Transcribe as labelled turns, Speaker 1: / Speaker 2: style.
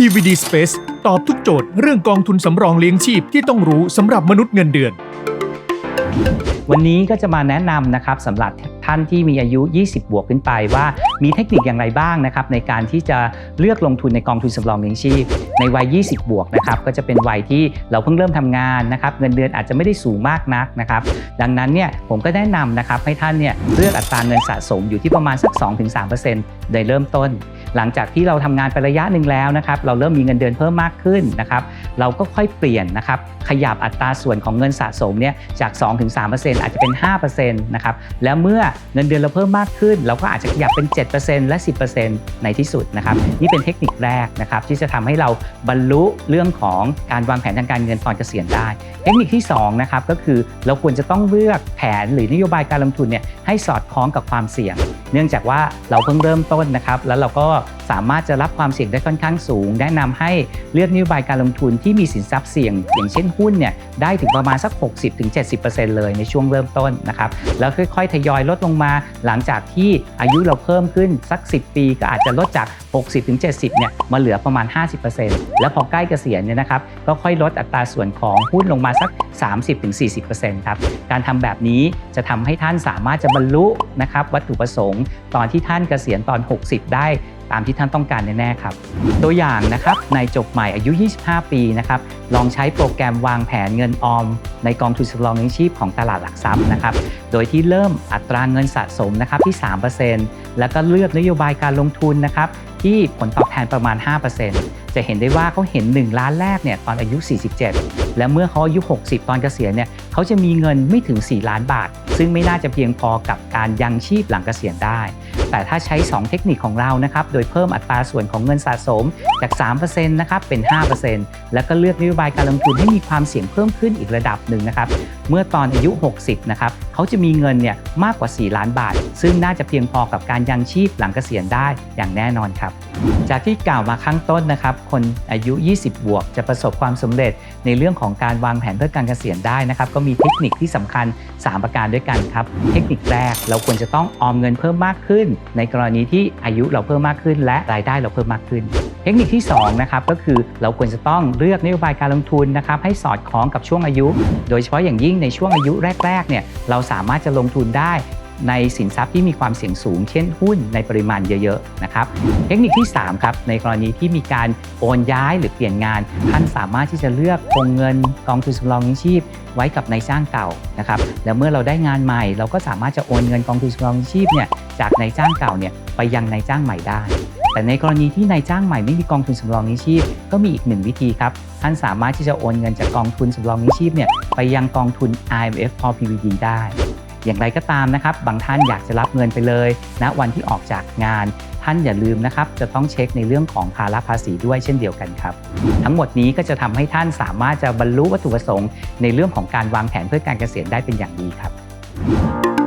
Speaker 1: PVD Space ตอบทุกโจทย์เรื่องกองทุนสำรองเลี้ยงชีพที่ต้องรู้สำหรับมนุษย์เงินเดือน
Speaker 2: วันนี้ก็จะมาแนะนำนะครับสำหรับท่านที่มีอายุ 20 บวกขึ้นไปว่า มีเทคนิคอย่างไรบ้างนะครับในการที่จะเลือกลงทุนในกองทุนสำรองเลี้ยงชีพ ในวัย 20 บวกนะครับก็จะเป็นวัยที่เราเพิ่งเริ่มทำงานนะครับเงินเดือนอาจจะไม่ได้สูงมากนักนะครับดังนั้นเนี่ยผมก็แนะนำนะครับให้ท่านเนี่ยเลือกอัตราเงินสะสมอยู่ที่ประมาณสัก 2-3%ในเริ่มต้น หลังจากที่เราทำงานไประยะหนึ่งแล้วนะครับเราเริ่มมีเงินเดือนเพิ่มมากขึ้นนะครับเราก็ค่อยเปลี่ยนนะครับขยับอัตราส่วนของเงินสะสมเนี่ยจาก 2-3%อาจจะเป็น 5%นะครับแล้วเมื่อเงินเดือนเราเพิ่มมากขึ้น เราก็อาจจะขยับเป็น 7%และ 10%ในที่สุดนะครับนี่เป็นเทคนิคแรกนะครับที่จะทำให้เราบรรลุเรื่องของการวางแผนทางการเงินตอนเกษียณได้ เทคนิคที่2นะครับก็คือเราควรจะต้องเลือกแผนหรือนโยบายการลงทุนเนี่ยให้สอดคล้องกับความเสี่ยง เนื่องจากว่าเราเพิ่งเริ่มต้นนะครับแล้วเราก็ สามารถจะรับความเสี่ยงได้ค่อนข้างสูง แนะนำให้เลือกนโยบายการลงทุนที่มีสินทรัพย์เสี่ยง อย่างเช่นหุ้นเนี่ยได้ถึงประมาณสัก 60-70%เลยในช่วงเริ่มต้นนะครับแล้วค่อยๆ ทยอยลดลงมาหลังจากที่อายุเราเพิ่มขึ้นสัก 10 ปี ก็อาจจะลดจาก 60-70เนี่ยมาเหลือประมาณ 50%แล้วพอใกล้เกษียณเนี่ยนะครับก็ค่อยลดอัตราส่วนของหุ้นลงมาสัก 30-40%ครับการทำแบบนี้จะทำให้ท่านสามารถจะบรรลุนะครับวัตถุประสงค์ตอนที่ท่านเกษียณตอน 60 ได้ ตามที่ท่านต้องการแน่ๆครับ ตัวอย่างนะครับในจบใหม่อายุ 25 ปีนะครับลองใช้โปรแกรมวางแผนเงินออม ในกองทุนสำรองเลี้ยงชีพของตลาดหลักทรัพย์นะครับโดยที่เริ่มอัตราเงินสะสมนะครับที่ 3%แล้วก็เลือกนโยบายการลงทุนนะครับที่ผลตอบแทนประมาณ 5%จะเห็นได้ว่าเขาเห็น 1 ล้านแรกเนี่ยตอนอายุ 47และเมื่อเขาอายุ 60 ตอนเกษียณเนี่ยเขาจะมีเงินไม่ถึง 4 ล้านบาท ซึ่งไม่น่าจะเพียงพอกับการยังชีพหลังเกษียณได้ แต่ถ้าใช้ 2 เทคนิคของเรานะครับ โดยเพิ่มอัตราส่วนของเงินสะสมจาก 3%นะครับเป็น 5%แล้วก็เลือกนโยบายการลงทุนให้มีความเสี่ยงเพิ่มขึ้นอีกระดับหนึ่งนะครับ เมื่อตอนอายุ 60 นะครับเขาจะมีเงินเนี่ยมากกว่า 4 ล้านบาท ซึ่งน่าจะเพียงพอกับการยังชีพหลังเกษียณได้อย่างแน่นอนครับ จากที่กล่าวมาข้างต้นนะครับ คนอายุ 20 บวก จะประสบความสำเร็จในเรื่องของการวางแผนเพื่อการเกษียณได้นะครับ ก็มีเทคนิคที่สำคัญ 3 ประการด้วยกันครับ เทคนิคแรกเราควรจะต้องออมเงินเพิ่มมากขึ้น ในกรณีที่อายุเราเพิ่มมากขึ้น และรายได้เราเพิ่มมากขึ้น เทคนิคที่2นะครับก็คือเราควรจะต้องเลือกนโยบายการลงทุนนะครับให้สอดคล้องกับช่วงอายุ โดยเฉพาะอย่างยิ่งในช่วงอายุแรกๆเนี่ยเราสามารถจะลงทุนได้ ในสินทรัพย์ที่มีความเสี่ยงสูง เช่นหุ้นในปริมาณเยอะๆนะครับเทคนิคที่3ครับในกรณีที่มีการโอนย้ายหรือเปลี่ยนงาน ท่านสามารถที่จะเลือกคงเงินกองทุนสำรองเลี้ยงชีพ ไว้กับนายจ้างเก่านะครับแล้วเมื่อเราได้งานใหม่ เราก็สามารถจะโอนเงินกองทุนสำรองเลี้ยงชีพเนี่ยจากนายจ้างเก่าเนี่ยไปยังนายจ้างใหม่ได้แต่ในกรณีที่นายจ้างใหม่ไม่มีกองทุนสำรองเลี้ยงชีพ ก็มีอีกหนึ่งวิธีครับ ท่านสามารถที่จะโอนเงินจากกองทุนสำรองเลี้ยงชีพเนี่ยไปยังกองทุน IMF p PVD ได้ อย่างไรก็ตามนะครับ บางท่านอยากจะรับเงินไปเลยณนะวันที่ออกจากงาน ท่านอย่าลืมนะครับ จะต้องเช็คในเรื่องของภาระภาษีด้วยเช่นเดียวกันครับ ทั้งหมดนี้ก็จะทำให้ท่านสามารถจะบรรลุวัตถุประสงค์ ในเรื่องของการวางแผนเพื่อการเกษียณได้เป็นอย่างดีครับ